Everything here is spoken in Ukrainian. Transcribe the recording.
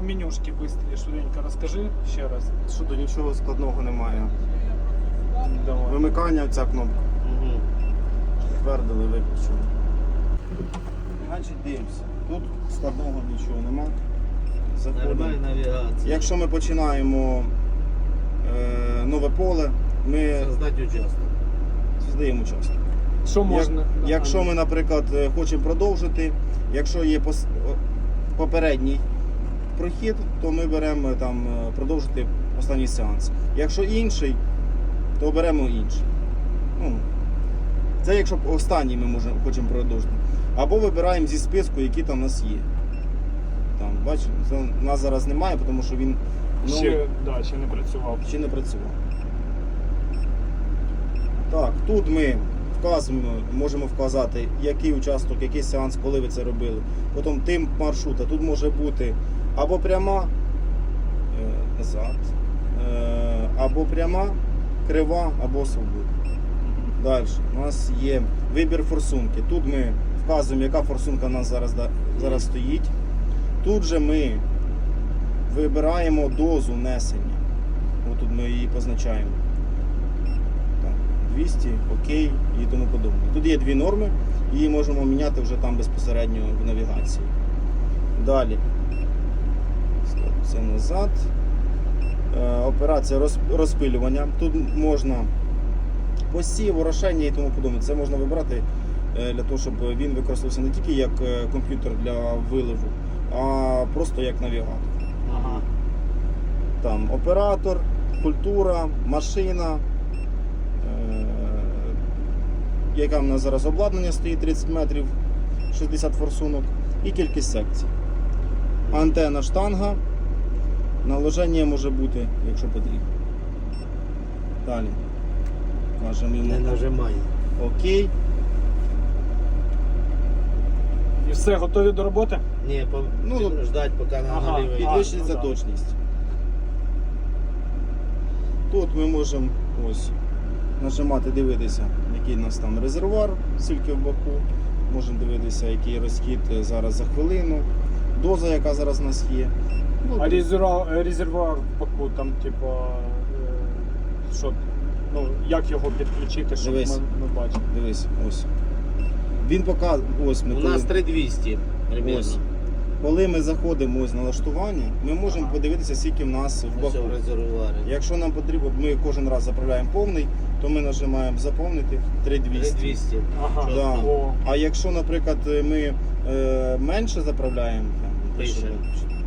по менюшки быстрее, швиденько розкажи ще раз. Що тут нічого складного немає. Давай. Вимикання ця кнопка. Угу. Підтвердили, виключили. Значить, дивимося. Тут складного нічого нема. Заходимо. Навігація. Якщо ми починаємо е, нове поле, ми Создати участок. здаємо участок. Що можна? Як- якщо ми, наприклад, е, хочемо продовжити, якщо є пос- о, попередній прохід, то ми беремо е, там е, продовжити останній сеанс. Якщо інший, то беремо інший. Ну, це якщо останній ми можемо, хочемо продовжити. Або вибираємо зі списку, які там у нас є. Там, бачите, це у нас зараз немає, тому що він новий, ще, да, ще не працював. ще не працював. Так, тут ми вказуємо, можемо вказати, який участок, який сеанс, коли ви це робили. Потім тим маршрута. Тут може бути або пряма е, назад, е, або пряма, крива, або свобода. Далі. У нас є вибір форсунки. Тут ми вказуємо, яка форсунка у нас зараз, зараз стоїть. Тут же ми вибираємо дозу несення. Отут ми її позначаємо. Так, 200, окей і тому подобне. Тут є дві норми, її можемо міняти вже там безпосередньо в навігації. Далі. Це назад. Е, Операція розпилювання. Тут можна посів, орошення і тому подобне. Це можна вибрати е, для того, щоб він використовувався не тільки як е, комп'ютер для виливу, а просто як навігатор. Ага. Там оператор, культура, машина, яка в нас зараз обладнання стоїть 30 метрів, 60 форсунок і кількість секцій. Антенна штанга, наложення може бути, якщо потрібно. Далі. Кажемо Не йому нажимай. окей. І все, готові до роботи? Ні, по... Ну, ну, ждать, поки Ага, налівий. під- Підвищується ну да. точність. Тут ми можемо ось нажимати, дивитися, який у нас там резервуар, скільки в боку. Можемо дивитися, який розхід е, зараз за хвилину, доза, яка зараз у нас є. Ну, А резервуар, резервуар в баку, там, типу, е, що, ну, як його підключити, щоб Дивись. ми, ми бачили. Дивись, ось. Він показує, ось ми У коли, нас 3200 примерно. Ось. коли ми заходимо ось на налаштування, ми можемо Ага. подивитися, скільки в нас в Ось боку. в резервуарі. Якщо нам потрібно, ми кожен раз заправляємо повний, то ми нажимаємо заповнити 3200. 3200. Ага. Да. О, А якщо, наприклад, ми е, менше заправляємо, там, Пише. що-